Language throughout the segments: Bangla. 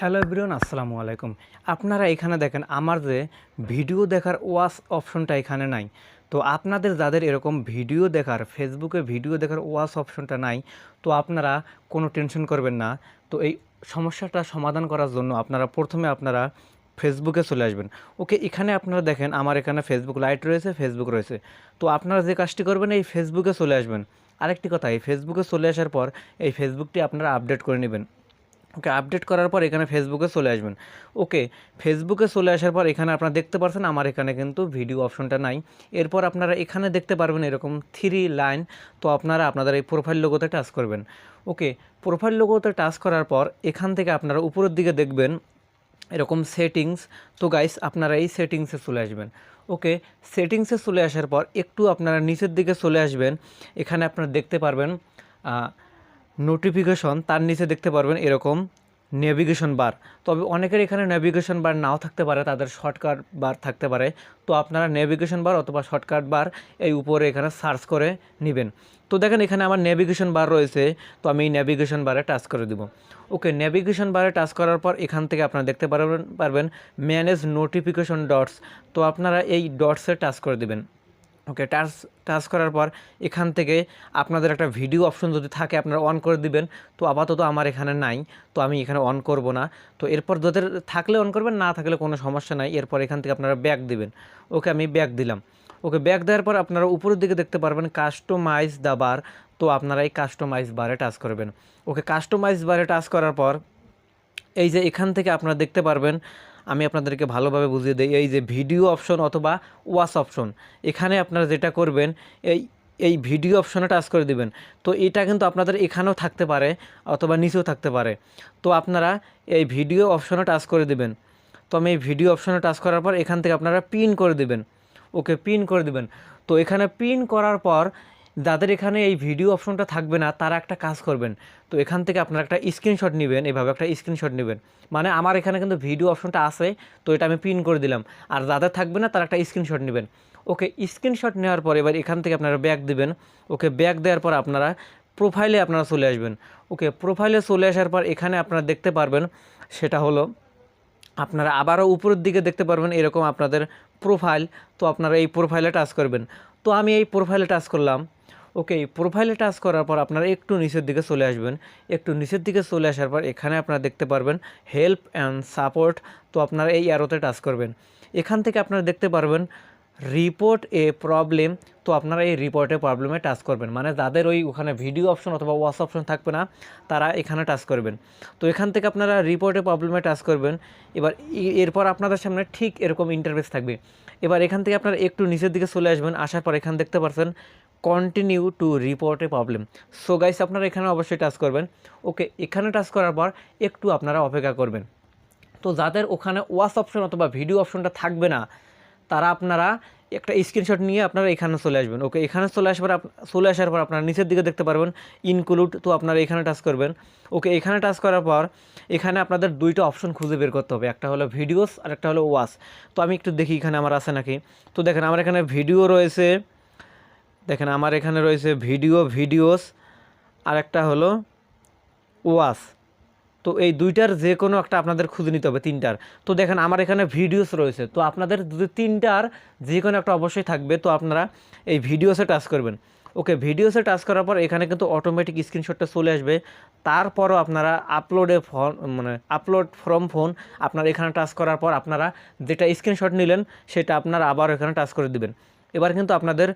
হ্যালো এভরিওয়ান, আসসালামু আলাইকুম। আপনারা এখানে দেখেন, আমার যে ভিডিও দেখার ওয়াচ অপশনটা এখানে নাই। তো আপনাদের যাদের এরকম ভিডিও দেখার ফেসবুকে ভিডিও দেখার ওয়াচ অপশনটা নাই, তো আপনারা কোনো টেনশন করবেন না। তো এই সমস্যাটা সমাধান করার জন্য আপনারা প্রথমে আপনারা ফেসবুকে চলে আসবেন। ওকে, এখানে আপনারা দেখেন, আমার এখানে ফেসবুক লাইট রয়েছে ফেসবুক রয়েছে। তো আপনারা যে কাজটি করবেন, এই ফেসবুকে চলে আসবেন। আরেকটি কথা, এই ফেসবুকে চলে আসার পর এই ফেসবুকটি আপনারা আপডেট করে নেবেন। ওকে আপডেট করার পর এখানে ফেসবুকে চলে আসবেন। ওকে ফেসবুকে চলে আসার পর এখানে আপনারা দেখতে পাচ্ছেন আমার এখানে কিন্তু ভিডিও অপশনটা নাই। এরপর আপনারা এখানে দেখতে পারবেন এরকম থ্রি লাইন তো আপনারা আপনাদের এই প্রোফাইল লোগোতে টাচ করবেন। ওকে প্রোফাইল লোগোতে টাচ করার পর এখান থেকে আপনারা উপরের দিকে দেখবেন এরকম সেটিংস তো গাইস আপনারা এই সেটিংসে চলে আসবেন। ওকে সেটিংসে চলে আসার পর একটু আপনারা নিচের দিকে চলে আসবেন। এখানে আপনারা দেখতে পারবেন নোটিফিকেশন তার নিচে দেখতে পারবেন এরকম নেভিগেশন বার তবে অনেকের এখানে নেভিগেশন বার নাও থাকতে পারে, তাদের শর্টকাট বার থাকতে পারে। তো আপনারা নেভিগেশন বার অথবা শর্টকাট বার এই উপরে এখানে সার্চ করে নেবেন। তো দেখেন এখানে আমার নেভিগেশন বার রয়েছে, তো আমি এই নেভিগেশন বারে টাচ করে দিব। ওকে নেভিগেশন বারে টাচ করার পর এখান থেকে আপনারা দেখতে পারবেন পারবেন ম্যানেজ নোটিফিকেশন ডটস তো আপনারা এই ডটসে টাচ করে দিবেন। ওকে টাচ টাচ করার পর এখান থেকে আপনাদের একটা ভিডিও অপশন যদি থাকে, আপনারা অন করে দিবেন। তো আপাতত আমার এখানে নাই, তো আমি এখানে অন করব না। তো এরপর যাদের থাকলে অন করবেন, না থাকলে কোনো সমস্যা নাই। এরপর এখান থেকে আপনারা ব্যাক দিবেন। ওকে আমি ব্যাক দিলাম। ওকে ব্যাক দেওয়ার পর আপনারা উপরের দিকে দেখতে পারবেন কাস্টমাইজ দ্য বার তো আপনারা এই কাস্টমাইজ বারে টাচ করবেন। ওকে কাস্টমাইজ বারে টাচ করার পর এই যে এখান থেকে আপনারা দেখতে পারবেন আমি আপনাদেরকে ভালোভাবে বুঝিয়ে দিই, এই যে ভিডিও অপশন অথবা ওয়াচ অপশন, এখানে আপনারা যেটা করবেন, এই এই ভিডিও অপশনে টাচ করে দিবেন। তো এটা কিন্তু আপনাদের এখানেও থাকতে পারে অথবা নিচেও থাকতে পারে। তো আপনারা এই ভিডিও অপশনে টাচ করে দিবেন। তো আমি এই ভিডিও অপশনে টাচ করার পর এখান থেকে আপনারা পিন করে দিবেন। ওকে, পিন করে দিবেন। তো এখানে পিন করার পর যাদের এখানে এই ভিডিও অপশনটা থাকবে না, তারা একটা কাজ করবেন। তো এখান থেকে আপনারা একটা স্ক্রিনশট নেবেন, এভাবে একটা স্ক্রিনশট নেবেন। মানে আমার এখানে কিন্তু ভিডিও অপশনটা আছে, তো এটা আমি পিন করে দিলাম। আর যাদের থাকবে না, তারা একটা স্ক্রিনশট নেবেন। ওকে স্ক্রিনশট নেওয়ার পর এবার এখান থেকে আপনারা ব্যাক দেবেন। ওকে ব্যাক দেওয়ার পর আপনারা প্রোফাইলে আপনারা চলে আসবেন। ওকে প্রোফাইলে চলে আসার পর এখানে আপনারা দেখতে পারবেন, সেটা হলো আপনারা আবারও উপরের দিকে দেখতে পারবেন, এরকম আপনাদের প্রোফাইল তো আপনারা এই প্রোফাইলে টাচ করবেন। তো আমি এই প্রোফাইলে টাচ করলাম। ওকে প্রোফাইলে টাচ করার পর আপনারা একটু নিচের দিকে চলে আসবেন। একটু নিচের দিকে চলে আসার পর এখানে আপনারা দেখতে পারবেন হেল্প অ্যান্ড সাপোর্ট তো আপনারা এই অ্যারোতে টাচ করবেন। এখান থেকে আপনারা দেখতে পারবেন রিপোর্ট এ প্রবলেম তো আপনারা এই রিপোর্টে প্রবলেমে টাচ করবেন। মানে যাদের ওই ওখানে ভিডিও অপশন অথবা ওয়াচ অপশন থাকবে না, তারা এখানে টাচ করবেন। তো এখান থেকে আপনারা রিপোর্টে প্রবলেমে টাচ করবেন। এবার এরপর আপনাদের সামনে ঠিক এরকম ইন্টারফেস থাকবে। এবার এখান থেকে আপনারা একটু নিচের দিকে চলে আসবেন, আসার পর এখানে দেখতে পাচ্ছেন continue to report a problem so guys আপনারা এখানে অবশ্যই টাচ করবেন। ওকে এখানে টাচ করার পর একটু আপনারা অপেক্ষা করবেন। তো, যাদের ওখানে ওয়াচ অপশন অথবা ভিডিও অপশনটা থাকবে না, তারা আপনারা একটা স্ক্রিনশট নিয়ে আপনারা এখানে চলে আসবেন। ওকে এখানে চলে আসবার চলে আসার পর আপনারা নিচের দিকে দেখতে পারবেন ইনক্লুড তো আপনারা এখানে টাচ করবেন। ওকে এখানে টাচ করার পর এখানে আপনাদের দুইটা অপশন খুঁজে বের করতে হবে। একটা হলো ভিডিওস আর একটা হলো ওয়াচ তো, আমি একটু দেখি এখানে আমার আছে নাকি। তো, দেখেন, আমার এখানে ভিডিও রয়েছে। দেখেন আমার এখানে রয়েছে ভিডিও, ভিডিওস আর একটা হলো ওয়াস। তো এই দুইটার যে কোনো একটা আপনাদের খুঁজে নিতে হবে, তিনটার। তো দেখেন আমার এখানে ভিডিওস রয়েছে, তো আপনাদের যদি তিনটার যে কোনো একটা অবশ্যই থাকবে, তো আপনারা এই ভিডিওসে টাচ করবেন। ওকে, ভিডিওসে টাচ করার পর এখানে কিন্তু অটোমেটিক স্ক্রিনশটটা চলে আসবে। তারপরও আপনারা আপলোডে ফোন মানে আপলোড ফ্রম ফোন আপনারা এখানে টাচ করার পর আপনারা যেটা স্ক্রিনশট নিলেন, সেটা আপনারা আবার এখানে টাচ করে দিবেন। এবার কিন্তু আপনাদের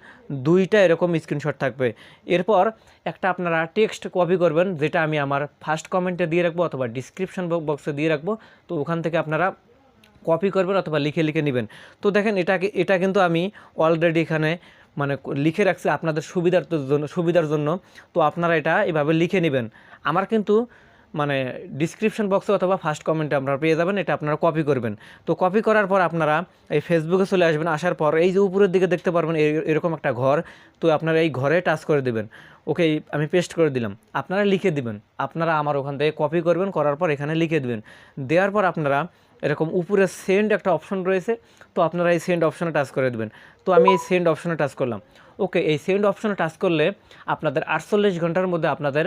দুইটা এরকম স্ক্রিনশট থাকবে। এরপর একটা আপনারা টেক্সট কপি করবেন, যেটা আমি আমার ফার্স্ট কমেন্টে দিয়ে রাখব অথবা ডিসক্রিপশন বক্সে দিয়ে রাখব। তো ওখান থেকে আপনারা কপি করবেন অথবা লিখে লিখে নেবেন। তো দেখেন এটাকে এটা কিন্তু আমি অলরেডি এখানে মানে লিখে রাখছি আপনাদের সুবিধার জন্য সুবিধার জন্য। তো আপনারা এটা এভাবে লিখে নেবেন। আমার কিন্তু মানে ডিসক্রিপশন বক্সে অথবা ফার্স্ট কমেন্টে আপনারা পেয়ে যাবেন, এটা আপনারা কপি করবেন। তো কপি করার পর আপনারা এই ফেসবুকে চলে আসবেন, আসার পর এই যে উপরের দিকে দেখতে পারবেন এরকম একটা ঘর, তো আপনারা এই ঘরে টাচ করে দিবেন। ওকে আমি পেস্ট করে দিলাম। আপনারা লিখে দিবেন। আপনারা আমার ওখান থেকে কপি করবেন, করার পর এখানে লিখে দিবেন। দেওয়ার পর আপনারা এরকম উপরে সেন্ড একটা অপশন রয়েছে, তো আপনারা এই সেন্ড অপশনে টাচ করে দেবেন। তো আমি এই সেন্ড অপশনে টাচ করলাম। ওকে এই সেন্ড অপশনে টাচ করলে আপনাদের আটচল্লিশ ঘণ্টার মধ্যে আপনাদের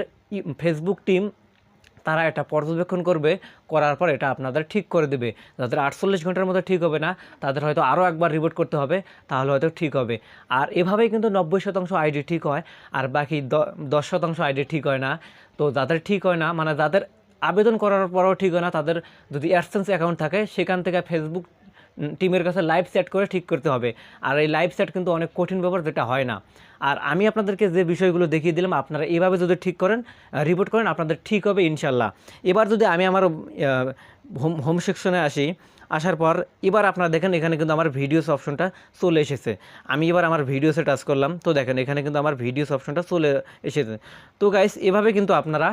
ফেসবুক টিম তারা এটা পর্যবেক্ষণ করবে, করার পর এটা আপনাদের ঠিক করে দেবে। যাদের আটচল্লিশ ঘণ্টার মধ্যে ঠিক হবে না, তাদের হয়তো আরও একবার রিপোর্ট করতে হবে, তাহলে হয়তো ঠিক হবে। আর এভাবেই কিন্তু নব্বই শতাংশ আইডি ঠিক হয়, আর বাকি দশ শতাংশ আইডি ঠিক হয় না। তো যাদের ঠিক হয় না মানে যাদের আবেদন করার পরও ঠিক হয় না, তাদের যদি অ্যাডসেন্স অ্যাকাউন্ট থাকে, সেখান থেকে ফেসবুক টিমের কাছে লাইভ সেট করে ঠিক করতে হবে। আর এই লাইভ সেট কিন্তু অনেক কঠিন ব্যাপার, যেটা হয় না। আর আমি আপনাদেরকে যে বিষয়গুলো দেখিয়ে দিলাম, আপনারা এভাবে যদি ঠিক করেন রিপোর্ট করেন, আপনাদের ঠিক হবে ইনশাল্লাহ এবার যদি আমি আমার হোম হোম সেকশনে আসি, আসার পর এবার আপনারা দেখেন, এখানে কিন্তু আমার ভিডিওস অপশনটা চলে এসেছে। আমি এবার আমার ভিডিওসে টাচ করলাম। তো দেখেন, এখানে কিন্তু আমার ভিডিওস অপশনটা চলে এসেছে। তো গাইস এভাবে কিন্তু আপনারা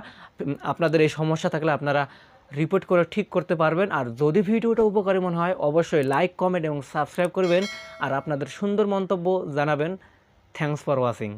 আপনাদের এই সমস্যা থাকলে আপনারা রিপোর্ট করে ঠিক করতে পারবেন। আর যদি ভিডিওটা উপকারী মনে হয়, অবশ্যই লাইক কমেন্ট এবং সাবস্ক্রাইব করবেন। আর আপনাদের সুন্দর মন্তব্য জানাবেন। Thanks for watching